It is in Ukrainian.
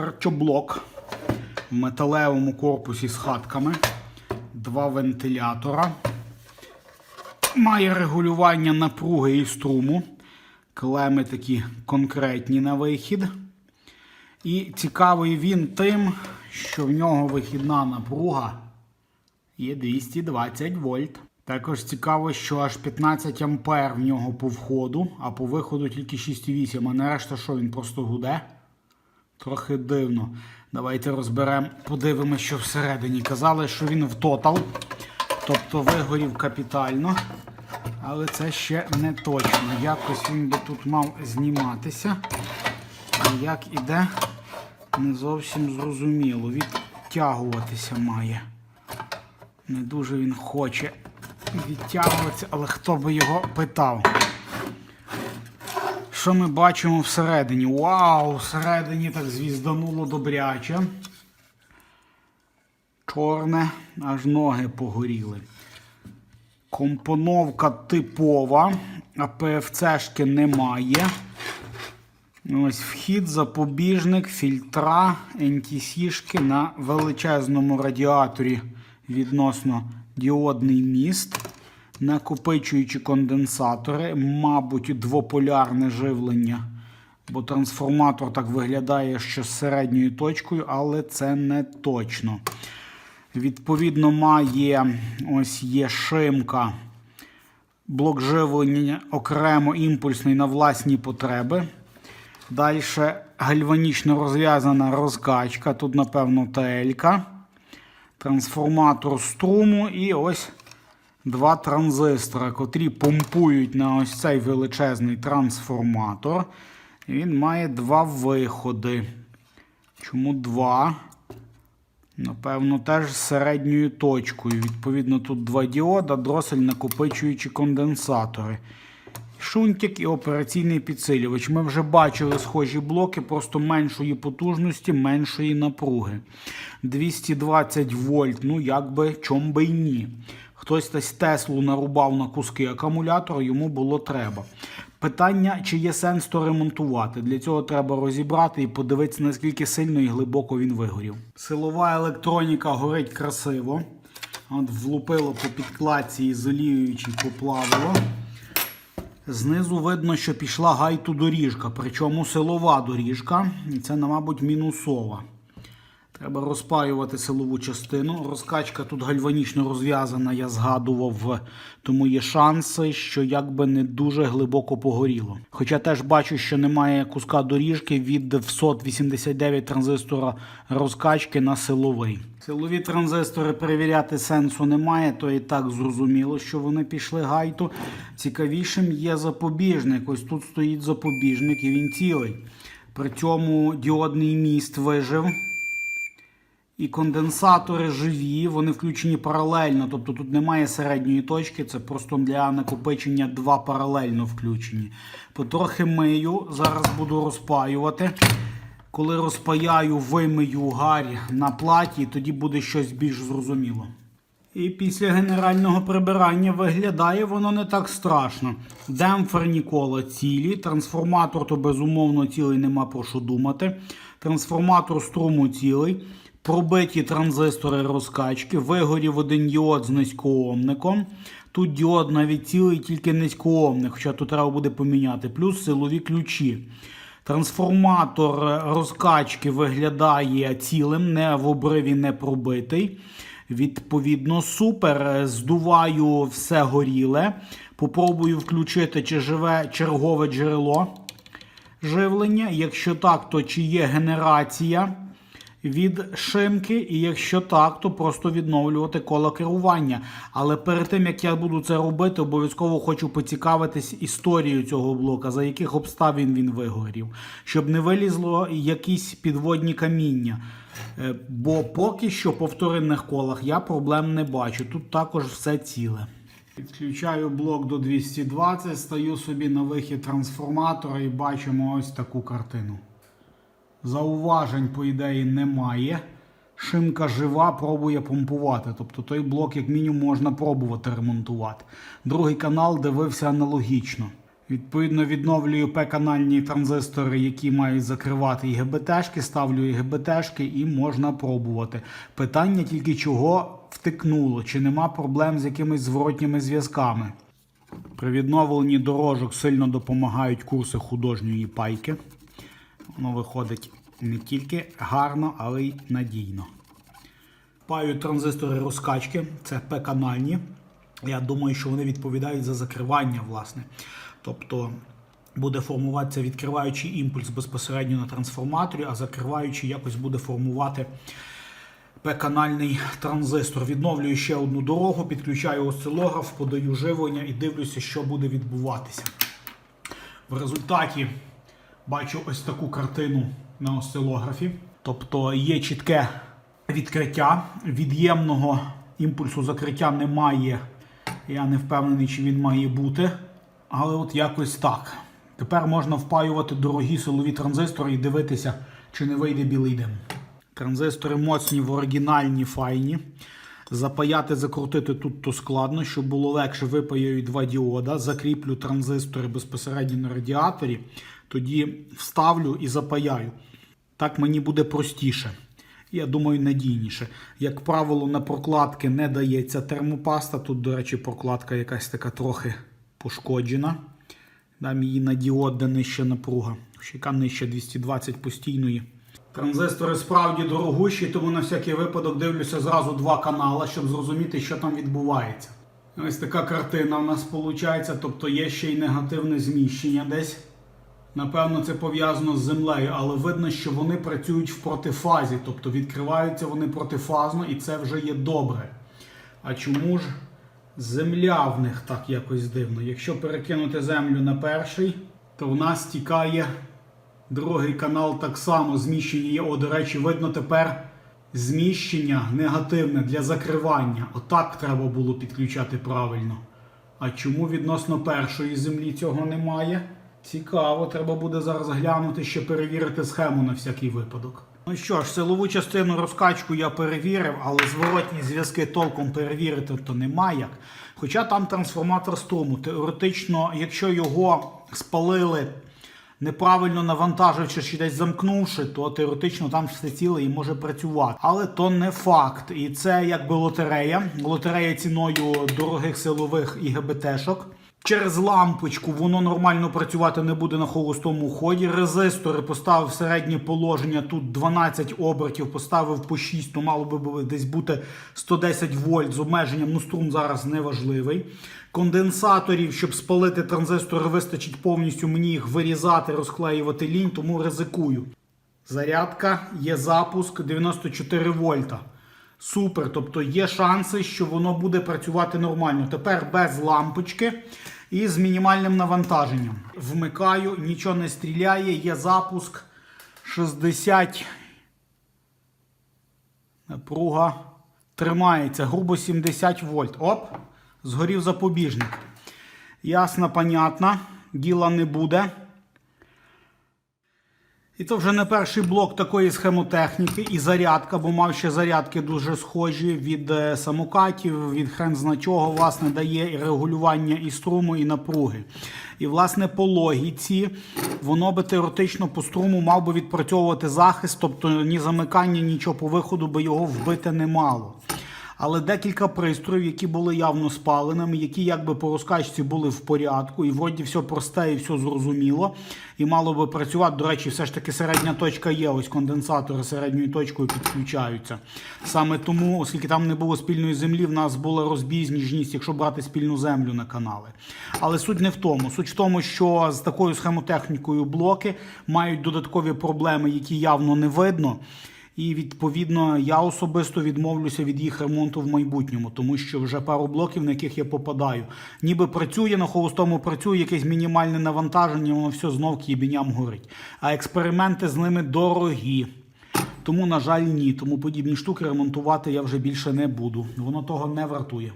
Харчоблок в металевому корпусі з хатками. Два вентилятора. Має регулювання напруги і струму. Клеми такі конкретні на вихід. І цікавий він тим, що в нього вихідна напруга є 220 вольт. Також цікаво, що аж 15 ампер в нього по входу, а по виходу тільки 6,8. А нарешті що він просто гуде? Трохи дивно. Давайте розберемо, подивимося, що всередині. Казали, що він в тотал, тобто вигорів капітально. Але це ще не точно. Якось він би тут мав зніматися. Як іде, не зовсім зрозуміло. Відтягуватися має. Не дуже він хоче відтягуватися, але хто би його питав. Що ми бачимо всередині? Вау! Всередині так звіздануло добряче. Чорне, аж ноги погоріли. Компоновка типова, а ПФЦшки немає. Ось вхід, запобіжник, фільтра, NTC-шки на величезному радіаторі відносно діодний міст, накопичуючі конденсатори, мабуть, двополярне живлення. Бо трансформатор так виглядає, що з середньою точкою, але це не точно. Відповідно, має ось є шимка, блок живлення окремо імпульсний на власні потреби. Далі гальванічно розв'язана розкачка. Тут, напевно, ТЛ-ка. Трансформатор струму і ось два транзистори, котрі помпують на ось цей величезний трансформатор. Він має два виходи. Чому два? Напевно, теж з середньою точкою. Відповідно, тут два діода, дросель накопичуючі конденсатори. Шунтик і операційний підсилювач. Ми вже бачили схожі блоки, просто меншої потужності, меншої напруги. 220 вольт, ну як би, чом би й ні. Хтось десь Теслу нарубав на куски акумулятора, йому було треба. Питання, чи є сенс то ремонтувати. Для цього треба розібрати і подивитися, наскільки сильно і глибоко він вигорів. Силова електроніка горить красиво. От влупило по підкладці ізоліюючи, поплавило. Знизу видно, що пішла гайту доріжка, причому силова доріжка, і це, мабуть, мінусова. Треба розпаювати силову частину. Розкачка тут гальванічно розв'язана, я згадував, тому є шанси, що якби не дуже глибоко погоріло. Хоча теж бачу, що немає куска доріжки від всот 89 транзистора розкачки на силовий. Силові транзистори перевіряти сенсу немає, то і так зрозуміло, що вони пішли гайту. Цікавішим є запобіжник. Ось тут стоїть запобіжник і він цілий. При цьому діодний міст вижив. І конденсатори живі, вони включені паралельно, тобто тут немає середньої точки, це просто для накопичення два паралельно включені. Потрохи мию, зараз буду розпаювати. Коли розпаяю, вимию гарь на платі, тоді буде щось більш зрозуміло. І після генерального прибирання виглядає воно не так страшно. Демпферні кола цілі, трансформатор то безумовно цілий, нема про що думати. Трансформатор струму цілий. Пробиті транзистори розкачки, вигорів один діод з низькоомником. Тут діод навіть цілий, тільки низькоомник, хоча тут треба буде поміняти, плюс силові ключі. Трансформатор розкачки виглядає цілим, не в обриві не пробитий. Відповідно, супер. Здуваю все горіле. Попробую включити, чи живе чергове джерело живлення. Якщо так, то чи є генерація від шимки, і якщо так, то просто відновлювати коло керування. Але перед тим як я буду це робити, обов'язково хочу поцікавитись історією цього блока, за яких обставин він вигорів, щоб не вилізло якісь підводні каміння. Е, Бо поки що по вторинних колах я проблем не бачу. Тут також все ціле. Підключаю блок до 220, стаю собі на вихід трансформатора і бачимо ось таку картину. Зауважень, по ідеї, немає. Шимка жива, пробує помпувати. Тобто той блок, як мінімум, можна пробувати ремонтувати. Другий канал дивився аналогічно. Відповідно, відновлюю П-канальні транзистори, які мають закривати ІГБТшки, ставлю ІГБТшки і можна пробувати. Питання тільки чого втикнуло, чи нема проблем з якимись зворотніми зв'язками. При відновленні дорожок сильно допомагають курси художньої пайки. Воно виходить не тільки гарно, але й надійно. Паю транзистори розкачки, це П-канальні. Я думаю, що вони відповідають за закривання, власне. Тобто буде формуватися відкриваючий імпульс безпосередньо на трансформаторі, а закриваючий якось буде формувати П-канальний транзистор. Відновлюю ще одну дорогу, підключаю осцилограф, подаю живлення і дивлюся, що буде відбуватися. В результаті бачу ось таку картину на осцилографі. Тобто є чітке відкриття. Від'ємного імпульсу закриття немає. Я не впевнений, чи він має бути. Але от якось так. Тепер можна впаювати дорогі силові транзистори і дивитися, чи не вийде білий дим. Транзистори моцні в оригінальні файні. Запаяти, закрутити тут то складно, щоб було легше, випаяю два діода, закріплю транзистори безпосередньо на радіаторі, тоді вставлю і запаяю. Так мені буде простіше. Я думаю, надійніше. Як правило, на прокладки не дається термопаста. Тут, до речі, прокладка якась така трохи пошкоджена. Дам її на діод, де нижча напруга. Ще Яка нижча 220 постійної. Транзистори справді дорогущі, тому на всякий випадок дивлюся зразу два канали, щоб зрозуміти, що там відбувається. Ось така картина в нас виходить, тобто є ще й негативне зміщення десь. Напевно, це пов'язано з землею, але видно, що вони працюють в протифазі, тобто відкриваються вони протифазно, і це вже є добре. А чому ж земля в них так якось дивно? Якщо перекинути землю на перший, то в нас тікає другий канал так само. Зміщення є. О, до речі, видно тепер зміщення негативне для закривання. Отак треба було підключати правильно. А чому відносно першої землі цього немає? Цікаво, треба буде зараз глянути, ще перевірити схему на всякий випадок. Ну що ж, силову частину розкачку я перевірив, але зворотні зв'язки толком перевірити то нема як. Хоча там трансформатор струму. Теоретично, якщо його спалили неправильно навантаживши чи десь замкнувши, то теоретично там все ціле і може працювати. Але то не факт. І це якби лотерея. Лотерея ціною дорогих силових ІГБТшок. Через лампочку воно нормально працювати не буде на холостому ході. Резистори поставив середнє положення. Тут 12 обертів, поставив по 6, то мало би десь бути 110 вольт з обмеженням. Ну, струм зараз не важливий. Конденсаторів, щоб спалити транзистори, вистачить повністю мені їх вирізати, розклеювати лінь, тому ризикую. Зарядка, є запуск 94 вольта. Супер, тобто є шанси, що воно буде працювати нормально. Тепер без лампочки і з мінімальним навантаженням. Вмикаю, нічого не стріляє, є запуск 60. Напруга тримається, грубо 70 вольт. Оп, згорів запобіжник. Ясно, понятно, діла не буде. І то вже не перший блок такої схемотехніки і зарядка, бо мав ще зарядки дуже схожі від е, самокатів, від хрен зна чого, власне, дає і регулювання і струму, і напруги. І, власне, по логіці воно би теоретично по струму мав би відпрацьовувати захист, тобто ні замикання, нічого по виходу би його вбити не мало. Але декілька пристроїв, які були явно спаленими, які якби по розкачці були в порядку, і вроді все просте і все зрозуміло. І мало би працювати. До речі, все ж таки середня точка є. Ось конденсатори середньою точкою підключаються. Саме тому, оскільки там не було спільної землі, в нас була розбіжність, якщо брати спільну землю на канали. Але суть не в тому. Суть в тому, що з такою схемотехнікою блоки мають додаткові проблеми, які явно не видно. І відповідно я особисто відмовлюся від їх ремонту в майбутньому, тому що вже пару блоків, на яких я попадаю, ніби працює на холостому, працює якесь мінімальне навантаження, воно все знов кібіням горить. А експерименти з ними дорогі. Тому, на жаль, ні. Тому подібні штуки ремонтувати я вже більше не буду. Воно того не вартує.